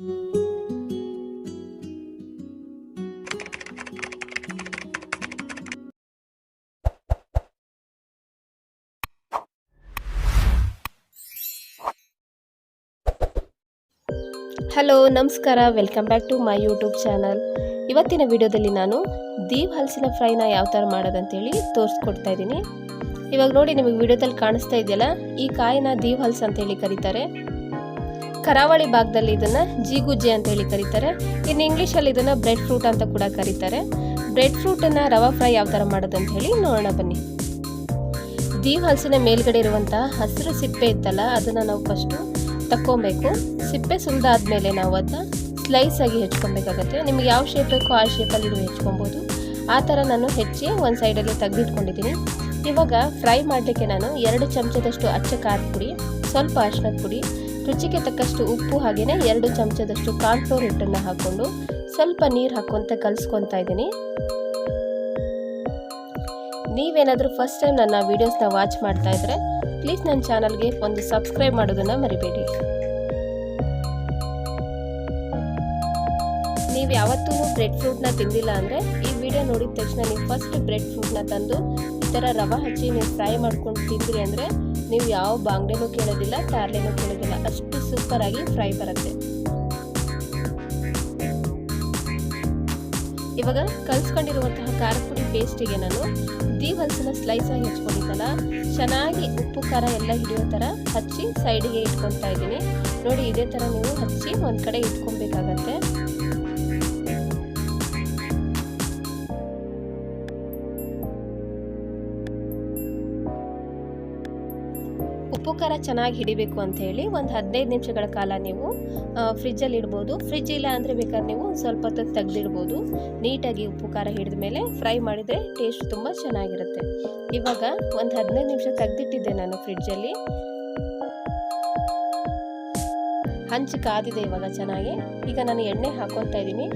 Hello ನಮಸ್ಕಾರ. Welcome back to my YouTube channel ಇವತ್ತಿನ ವಿಡಿಯೋದಲ್ಲಿ ನಾನು ದೀಪ್ ಹಲಸಿನ ಫ್ರೈನ ಯಾವ ಥರ ಮಾಡೋದಂತೇಳಿ ತೋರಿಸ್ಕೊಡ್ತಾ ಇದ್ದೀನಿ. ಇವಾಗ ನೋಡಿ ನಿಮಗೆ ವಿಡಿಯೋದಲ್ಲಿ ಕಾಣಿಸ್ತಾ ಇದೆಯಲ್ಲ, ಈ ಕಾಯಿನ ದೀವ್ ಹಲ್ಸ್ ಅಂತೇಳಿ ಕರೀತಾರೆ. ಕರಾವಳಿ ಭಾಗದಲ್ಲಿ ಇದನ್ನು ಅಂತ ಹೇಳಿ ಕರೀತಾರೆ. ಇನ್ನು ಇಂಗ್ಲೀಷಲ್ಲಿ ಇದನ್ನು ಬ್ರೆಡ್ ಫ್ರೂಟ್ ಅಂತ ಕೂಡ ಕರೀತಾರೆ. ಬ್ರೆಡ್ ಫ್ರೂಟನ್ನು ರವಾ ಫ್ರೈ ಯಾವ ಥರ ಮಾಡೋದಂತ ಹೇಳಿ ನೋಡೋಣ ಬನ್ನಿ. ದೀವ್ ಹಲಸಿನ ಮೇಲ್ಗಡೆ ಇರುವಂತಹ ಹಸಿರು ಸಿಪ್ಪೆ ಇತ್ತಲ್ಲ, ಅದನ್ನು ನಾವು ಫಸ್ಟು ತಕ್ಕೊಬೇಕು. ಸಿಪ್ಪೆ ಸುಲಿದಾದ್ಮೇಲೆ ನಾವು ಅದನ್ನ ಸ್ಲೈಸ್ ಆಗಿ ಹೆಚ್ಕೊಬೇಕಾಗತ್ತೆ. ನಿಮ್ಗೆ ಯಾವ ಶೇಪ್ ಬೇಕೋ ಆ ಶೇಪಲ್ಲಿ ನೀವು ಹೆಚ್ಕೊಬೋದು. ಆ ಥರ ನಾನು ಹೆಚ್ಚಿ ಒಂದು ಸೈಡಲ್ಲಿ ತೆಗೆದಿಟ್ಕೊಂಡಿದ್ದೀನಿ. ಇವಾಗ ಫ್ರೈ ಮಾಡಲಿಕ್ಕೆ ನಾನು ಎರಡು ಚಮಚದಷ್ಟು ಅಚ್ಚ ಖಾರದ ಪುಡಿ, ಸ್ವಲ್ಪ ಅರಿಶಿನದ ಪುಡಿ ರುಚಿಗೆ ತಕ್ಕಷ್ಟು ಉಪ್ಪು ಹಾಗೆಯೇ ಎರಡು ಚಮಚದಷ್ಟು ಕಾರ್ನ್ಫ್ಲೋರ್ ಹಿಟ್ಟನ್ನು ಹಾಕ್ಕೊಂಡು ಸ್ವಲ್ಪ ನೀರು ಹಾಕ್ಕೊಂತ ಕಲಿಸ್ಕೊತಾ ಇದ್ದೀನಿ. ನೀವೇನಾದರೂ ಫಸ್ಟ್ ಟೈಮ್ ನನ್ನ ವೀಡಿಯೋಸ್ನ ವಾಚ್ ಮಾಡ್ತಾ ಇದ್ರೆ ಪ್ಲೀಸ್ ನನ್ನ ಚಾನಲ್ಗೆ ಒಂದು ಸಬ್ಸ್ಕ್ರೈಬ್ ಮಾಡೋದನ್ನು ಮರಿಬೇಡಿ. ನೀವು ಯಾವತ್ತೂ ಬ್ರೆಡ್ ಫ್ರೂಟ್ನ ತಿಂದಿಲ್ಲ ಅಂದರೆ ಈ ವಿಡಿಯೋ ನೋಡಿದ ತಕ್ಷಣ ನೀವು ಫಸ್ಟ್ ಬ್ರೆಡ್ ಫ್ರೂಟ್ನ ತಂದು ಈ ಥರ ರವೆ ಹಚ್ಚಿ ನೀವು ಫ್ರೈ ಮಾಡ್ಕೊಂಡು ತಿಂದಿರಿ ಅಂದರೆ ನೀವು ಯಾವ ಬಾಂಗ್ಡೆನೂ ಕೇಳೋದಿಲ್ಲ, ಟಾರ್ಲೆನೂ ಕೇಳೋದಿಲ್ಲ. ಅಷ್ಟು ಸೂಪರಾಗಿ ಫ್ರೈ ಬರುತ್ತೆ. ಇವಾಗ ಕಲ್ಸ್ಕೊಂಡಿರುವಂತಹ ಖಾರ ಪುಡಿ ಪೇಸ್ಟಿಗೆ ನಾನು ದಿ ಹಲಸಿನ ಸ್ಲೈಸ್ ಆಗಿ ಹಚ್ಕೊಂಡಿದ್ದಲ್ಲ, ಚೆನ್ನಾಗಿ ಉಪ್ಪು, ಖಾರ ಎಲ್ಲ ಹಿಡಿಯೋ ಥರ ಹಚ್ಚಿ ಸೈಡಿಗೆ ಇಟ್ಕೊತಾ ಇದ್ದೀನಿ. ನೋಡಿ, ಇದೇ ಥರ ನೀವು ಹಚ್ಚಿ ಒಂದು ಕಡೆ ಇಟ್ಕೊಬೇಕಾಗತ್ತೆ ಖಾರ ಚೆನ್ನಾಗಿ ಹಿಡಿಬೇಕು ಅಂತ ಹೇಳಿ ಒಂದು ಹದಿನೈದು ನಿಮಿಷಗಳ ಕಾಲ ನೀವು ಫ್ರಿಜ್ಜಲ್ಲಿ ಇಡ್ಬೋದು. ಫ್ರಿಜ್ ಇಲ್ಲ ಅಂದರೆ ಬೇಕಾದ್ರೆ ನೀವು ಸ್ವಲ್ಪ ಹೊತ್ತು ತೆಗೆದಿಡ್ಬೋದು. ನೀಟಾಗಿ ಉಪ್ಪು ಖಾರ ಹಿಡಿದ ಮೇಲೆ ಫ್ರೈ ಮಾಡಿದರೆ ಟೇಸ್ಟ್ ತುಂಬ ಚೆನ್ನಾಗಿರುತ್ತೆ. ಇವಾಗ ಒಂದು ಹದಿನೈದು ನಿಮಿಷ ತೆಗೆದಿಟ್ಟಿದ್ದೆ ನಾನು ಫ್ರಿಡ್ಜಲ್ಲಿ ಹಂಚು ಕಾದಿದೆ ಇವಾಗ ಚೆನ್ನಾಗಿ. ಈಗ ನಾನು ಎಣ್ಣೆ ಹಾಕೊತಾ ಇದ್ದೀನಿ.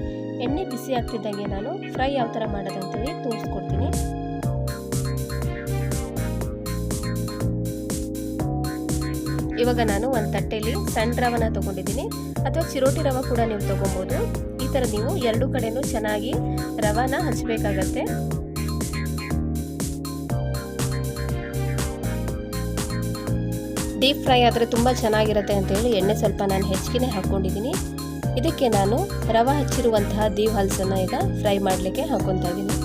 ಎಣ್ಣೆ ಬಿಸಿ ಆಗ್ತಿದ್ದಂಗೆ ನಾನು ಫ್ರೈ ಯಾವ ಥರ ಮಾಡೋದಂತೇಳಿ ತೋರಿಸ್ಕೊಡ್ತೀನಿ. ಇವಾಗ ನಾನು ಒಂದು ತಟ್ಟೆಯಲ್ಲಿ ಸಣ್ಣ ರವನ ತೊಗೊಂಡಿದ್ದೀನಿ. ಅಥವಾ ಚಿರೋಟಿ ರವ ಕೂಡ ನೀವು ತೊಗೊಬೋದು. ಈ ಥರ ನೀವು ಎರಡು ಕಡೆಯೂ ಚೆನ್ನಾಗಿ ರವನ ಹಚ್ಚಬೇಕಾಗತ್ತೆ ಡೀಪ್ ಫ್ರೈ ಆದರೆ ತುಂಬ ಚೆನ್ನಾಗಿರುತ್ತೆ ಅಂತೇಳಿ ಎಣ್ಣೆ ಸ್ವಲ್ಪ ನಾನು ಹೆಚ್ಚಿಗೆ ಹಾಕ್ಕೊಂಡಿದ್ದೀನಿ ಇದಕ್ಕೆ ನಾನು ರವೆ ಹಚ್ಚಿರುವಂತಹ ದೀವ್ ಹಲ್ಸನ್ನು ಈಗ ಫ್ರೈ ಮಾಡಲಿಕ್ಕೆ ಹಾಕ್ಕೊತಾ ಇದ್ದೀನಿ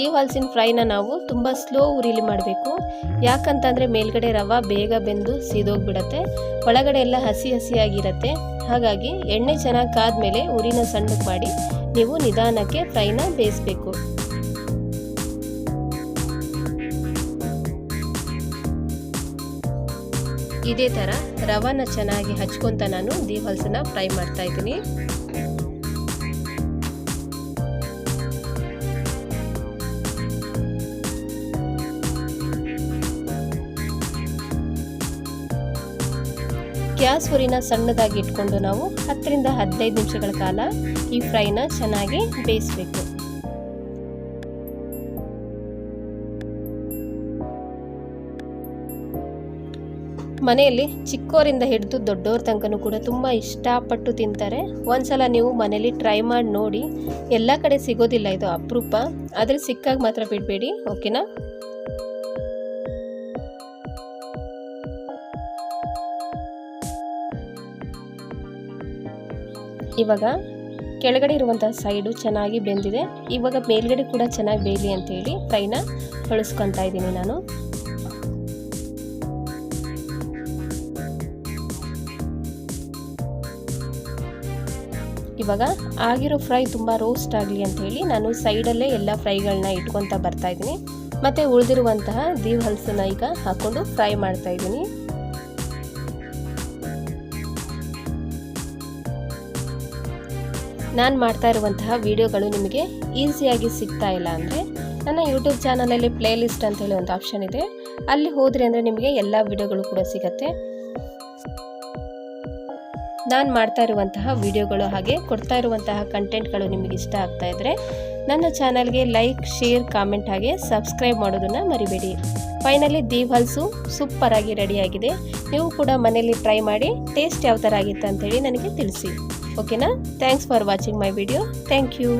ಹಲ್ಸಿನ ಫ್ರೈನ ನಾವು ತುಂಬ ಸ್ಲೋ ಉರಿಲಿ ಮಾಡಬೇಕು. ಯಾಕಂತಂದರೆ ಮೇಲ್ಗಡೆ ರವೆ ಬೇಗ ಬೆಂದು ಸೀದೋಗ್ಬಿಡತ್ತೆ. ಒಳಗಡೆ ಎಲ್ಲ ಹಸಿ ಹಸಿಯಾಗಿರುತ್ತೆ. ಹಾಗಾಗಿ ಎಣ್ಣೆ ಚೆನ್ನಾಗಿ ಕಾದ್ಮೇಲೆ ಉರಿನ ಸಣ್ಣಕ್ಕೆ ಮಾಡಿ ನೀವು ನಿಧಾನಕ್ಕೆ ಫ್ರೈನ ಬೇಯಿಸಬೇಕು. ಇದೇ ಥರ ರವನ ಚೆನ್ನಾಗಿ ಹಚ್ಕೊಂತ ನಾನು ದೀವ್ ಹಲ್ಸನ್ನ ಫ್ರೈ ಮಾಡ್ತಾ ಇದ್ದೀನಿ. ಗ್ಯಾಸ್ ಹುರಿನ ಸಣ್ಣದಾಗಿ ಇಟ್ಕೊಂಡು ನಾವು ಹತ್ತರಿಂದ ಹದಿನೈದು ನಿಮಿಷಗಳ ಕಾಲ ಈ ಫ್ರೈನ ಚೆನ್ನಾಗಿ ಬೇಯಿಸಬೇಕು. ಮನೆಯಲ್ಲಿ ಚಿಕ್ಕೋರಿಂದ ಹಿಡಿದು ದೊಡ್ಡವ್ರ ತನಕನೂ ಕೂಡ ತುಂಬ ಇಷ್ಟಪಟ್ಟು ತಿಂತಾರೆ. ಒಂದ್ಸಲ ನೀವು ಮನೇಲಿ ಟ್ರೈ ಮಾಡಿ ನೋಡಿ. ಎಲ್ಲ ಕಡೆ ಸಿಗೋದಿಲ್ಲ ಇದು ಅಪರೂಪ. ಆದರೆ ಸಿಕ್ಕಾಗ ಮಾತ್ರ ಬಿಡಬೇಡಿ, ಓಕೆನಾ? ಇವಾಗ ಕೆಳಗಡೆ ಇರುವಂಥ ಸೈಡು ಚೆನ್ನಾಗಿ ಬೆಂದಿದೆ. ಇವಾಗ ಮೇಲ್ಗಡೆ ಕೂಡ ಚೆನ್ನಾಗಿ ಬೇಯಲಿ ಅಂತೇಳಿ ಫ್ರೈನ ಹೊಳಿಸ್ಕೊತಾ ಇದ್ದೀನಿ ನಾನು. ಇವಾಗ ಆಗಿರೋ ಫ್ರೈ ತುಂಬ ರೋಸ್ಟ್ ಆಗಲಿ ಅಂತ ಹೇಳಿ ನಾನು ಸೈಡಲ್ಲೇ ಎಲ್ಲ ಫ್ರೈಗಳನ್ನ ಇಟ್ಕೊತಾ ಬರ್ತಾ ಇದ್ದೀನಿ. ಮತ್ತು ಉಳಿದಿರುವಂತಹ ದೀವ್ ಹಲ್ಸನ್ನ ಈಗ ಹಾಕ್ಕೊಂಡು ಫ್ರೈ ಮಾಡ್ತಾ ನಾನು ಮಾಡ್ತಾ ಇರುವಂತಹ ವಿಡಿಯೋಗಳು ನಿಮಗೆ ಈಸಿಯಾಗಿ ಸಿಗ್ತಾ ಇಲ್ಲ ಅಂದರೆ ನನ್ನ ಯೂಟ್ಯೂಬ್ ಚಾನಲಲ್ಲಿ ಪ್ಲೇ ಲಿಸ್ಟ್ ಅಂತ ಹೇಳಿ ಒಂದು ಆಪ್ಷನ್ ಇದೆ. ಅಲ್ಲಿ ಹೋದರೆ ಅಂದರೆ ನಿಮಗೆ ಎಲ್ಲ ವಿಡಿಯೋಗಳು ಕೂಡ ಸಿಗತ್ತೆ. ನಾನು ಮಾಡ್ತಾ ಇರುವಂತಹ ವಿಡಿಯೋಗಳು ಹಾಗೆ ಕೊಡ್ತಾ ಇರುವಂತಹ ಕಂಟೆಂಟ್ಗಳು ನಿಮಗೆ ಇಷ್ಟ ಆಗ್ತಾ ಇದ್ದರೆ ನನ್ನ ಚಾನಲ್ಗೆ ಲೈಕ್ ಶೇರ್ ಕಾಮೆಂಟ್ ಹಾಗೆ ಸಬ್ಸ್ಕ್ರೈಬ್ ಮಾಡೋದನ್ನು ಮರಿಬೇಡಿ. ಫೈನಲಿ ದೀವ್ ಹಲ್ಸು ಸೂಪರಾಗಿ ರೆಡಿಯಾಗಿದೆ ನೀವು ಕೂಡ ಮನೆಯಲ್ಲಿ ಟ್ರೈ ಮಾಡಿ ಟೇಸ್ಟ್ ಯಾವ ಥರ ಆಗಿತ್ತು ಅಂತೇಳಿ ನನಗೆ ತಿಳಿಸಿ. ಓಕೆನಾ thanks for watching my video thank you